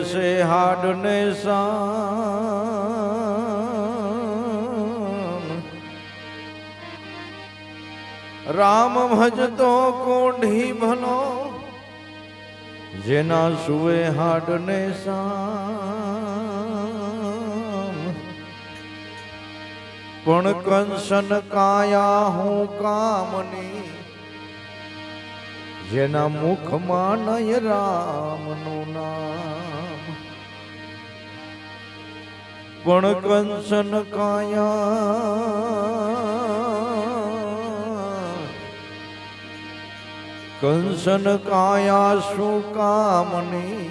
છે હાડને સાન રામ ભજતો કોઢી ભલો, જેના સુવે હાડને સાન પણ કંસન કાયા હું કામની, જેના મુખમાં નય રામનું નામ. પણ કંસન કાયા. કંસન કાયા શું કામની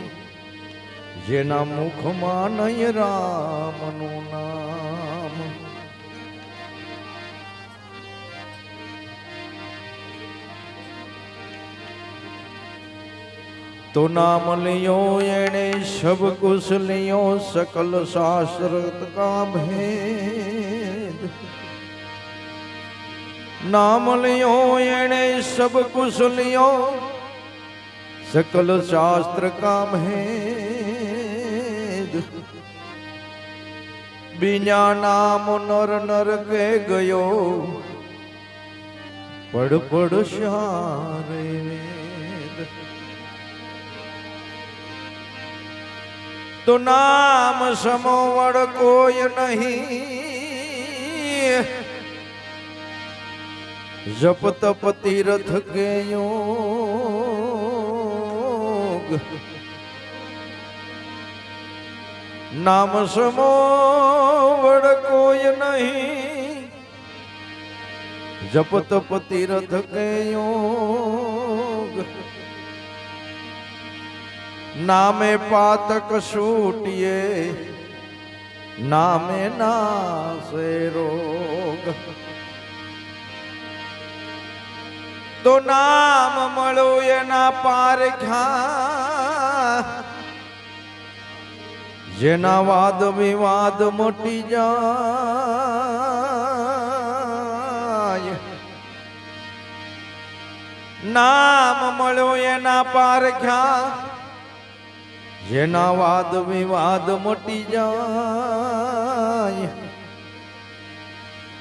જેના મુખમાં નય રામનું નામ. તો નામ લ્યો, એણે સબ કુશ લ્યો, સકલ શાસ્ત્રત કા ભેદ નામ લ્યો, એણે સબ કુશ લ્યો, સકલ શાસ્ત્ર કા ભેદ બીજા નામ નર નર કે ગયો પડ પડ શારે વેદ. તો નામ સમોવડ કોઈ નહીં. જપ તપ તીર્થ યોગ નામ સમોવડ કોઈ નહીં. જપ તપ તીર્થ યોગ નામે પાતક છૂટીએ નામે નાશે રોગ. તો નામ મળો એના પારખ્યા જેના વાદ વિવાદ મોટી જાય. નામ મળો એના પારખ્યા જેના વાદ વિવાદ મટી જાય.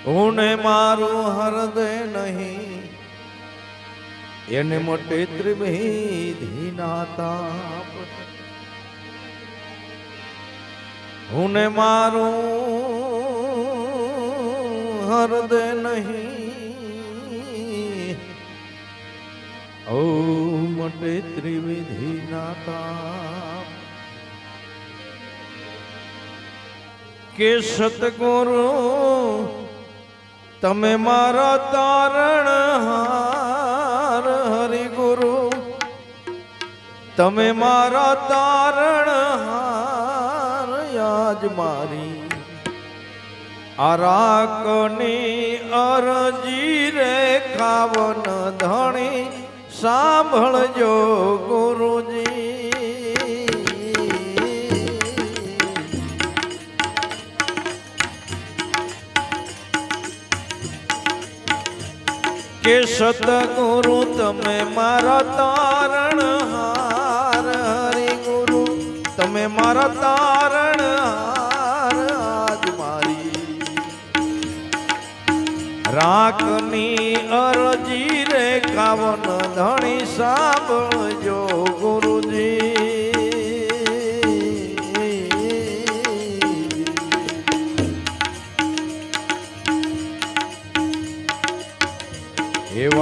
હું મારું હૃદય નહીં. એને મોટે ત્રિભેદી ના તાપ. હું મારું હૃદય નહીં. ઓ મોટે ત્રિવિધિ ના તાપ. કે સતગુરુ, તમે મારા તારણ હાર હરિ ગુરુ તમે મારા તારણ હાર યાજ મારી. આરાકની અરજી રે ખાવન ધણી, સાંભળજો ગુરુજી. કે સતગુરુ તમે મારા તારણ હાર, હરિ ગુરુ. તમે મારા તારણ હાર, આજ મારી. રાખની અરજી રે, કાવન ધણી સાંભળજો.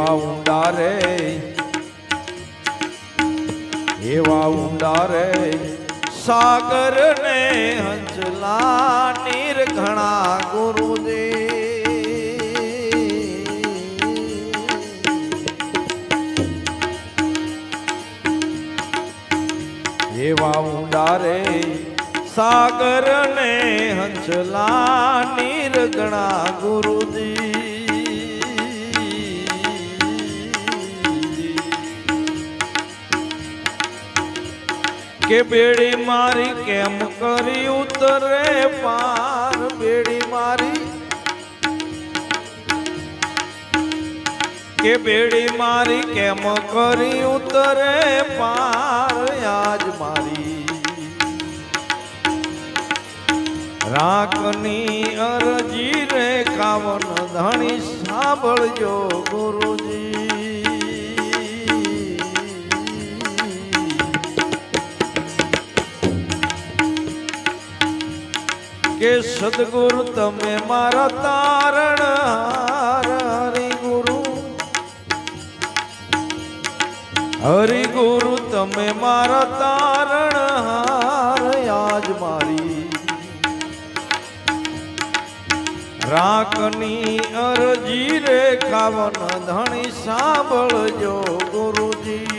એવા ઊંડા રે. એવા ઊંડા રે. સાગર ને હંચલા નીર ઘણા ગુરુદેવ. એવા ઊંડા રે. સાગર ને હંસલા નીર ઘણા ગુરુજી કે બેડી મારી કેમ કરી ઉતરે પાર? બેડી મારી કે બેડી મારી કેમ કરી ઉતરે પાર? આજ મારી રાખની અરજી રે, કાવન ધણી સાંભળજો ગુરુજી. કે સદગુરુ તમે મારા તારણ હરિ ગુરુ હરિ ગુરુ તમે મારા તારણ હાર આજ મારી રાખની અરજી રે ખાવન ધણી સાંભળજો ગુરુજી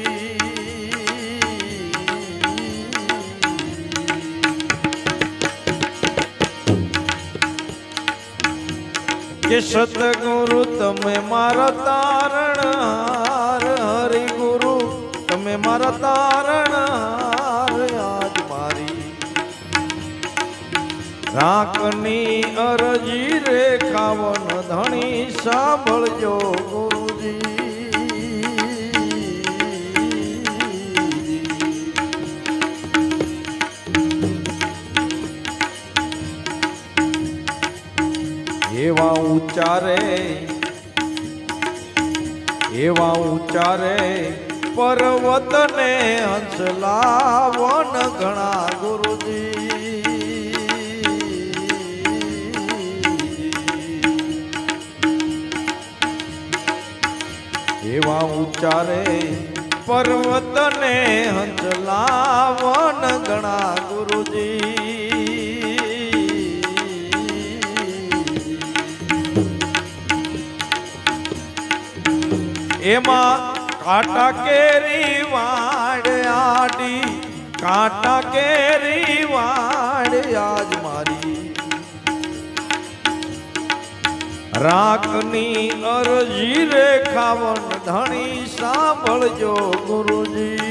કે સતગુરુ તમે મારા તારણ હાર, હરિ ગુરુ, તમે મારા તારણ હાર, આજ મારી રાખની અરજી રે ખાવન ધણી સાંભળજો ગુરુજી. ઉચ્ચારે. એવા ઉચ્ચારે પર્વતને હંસલાવન ઘણા ગુરુજી. એવા ઉચ્ચારે પર્વતને હંચલાવન ઘણા એમાં કાંટા કેરી વાડ આડી કાંટા કેરી વાડ આજ મારી રાખની અરજી રે ખાવન ધણી સાંભળજો ગુરુજી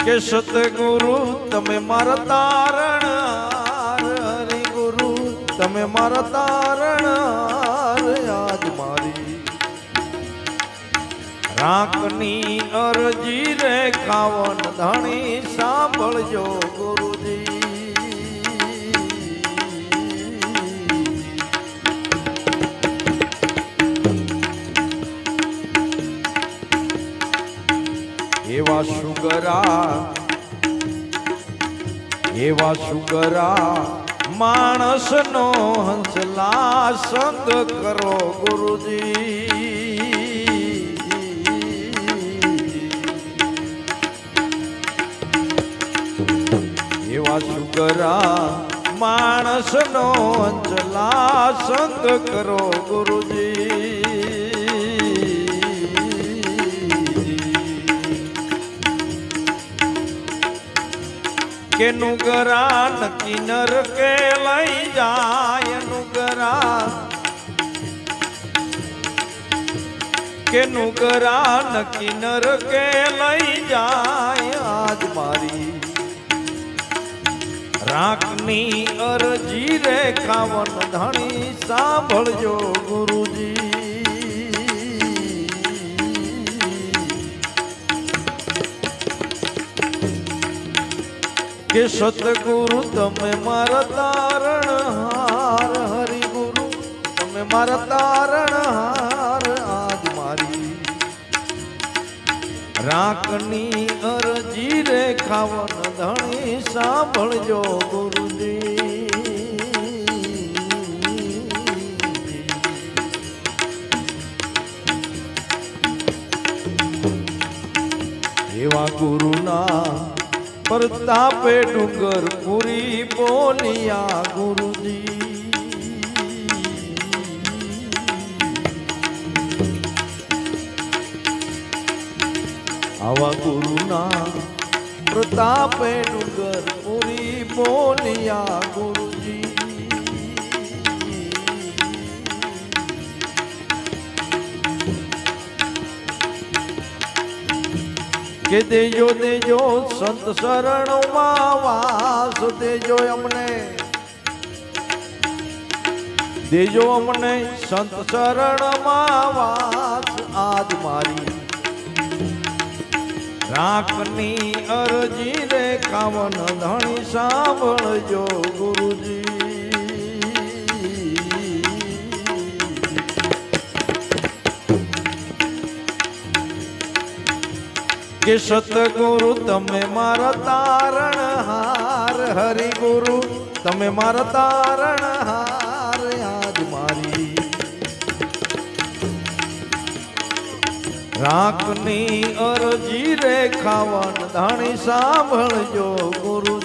કે સતગુરુ તમે મારા તારણ હરિ ગુરુ તમે મારા તારણ આજ મારી. રાખની અરજી રે ખાવન ધણી સાંભળજો ગુરુજી. એવા સુગરા એવા સુગરા માણસનો હંસલા સંગ કરો ગુરુજી. એવા સુગરા માણસનો હંસલા સંગ કરો ગુરુજી. કે નુગરા નકી નર કે લઈ જાય નુગરા કે નુગરા નકી નર કે લઈ જાય આજ મારી. રાખની અરજી રે ખાવન ધણી સાંભળજો ગુરુજી. કે સતગુરુ તમે મારા તારણ હાર હરિ ગુરુ તમે મારા તારણ હાર, આજ મારી રાખની અરજી રે ખાવન ધણી સાંભળજો ગુરુજી. એવા ગુરુના પ્રતાપે ડુંગર પૂરી બોલિયા ગુરુજી. આવા ગુરુના પ્રતાપે ડુંગર પૂરી બોલિયા ગુરુજી. કે દેજો દેજો, સંત શરણમાં વાસ દેજો અમને. દેજો અમને, સંત શરણમાં વાસ આજ મારી. રાખની અરજી રે કાવન ધણી સાંભળજો ગુરુજી. કે સતગુરુ, તમે મારા તારણ હાર હરિ ગુરુ, તમે મારા તારણ હાર આજ મારી રાખની અરજી રે ખાવન ધાણી સાંભળજો ગુરુજી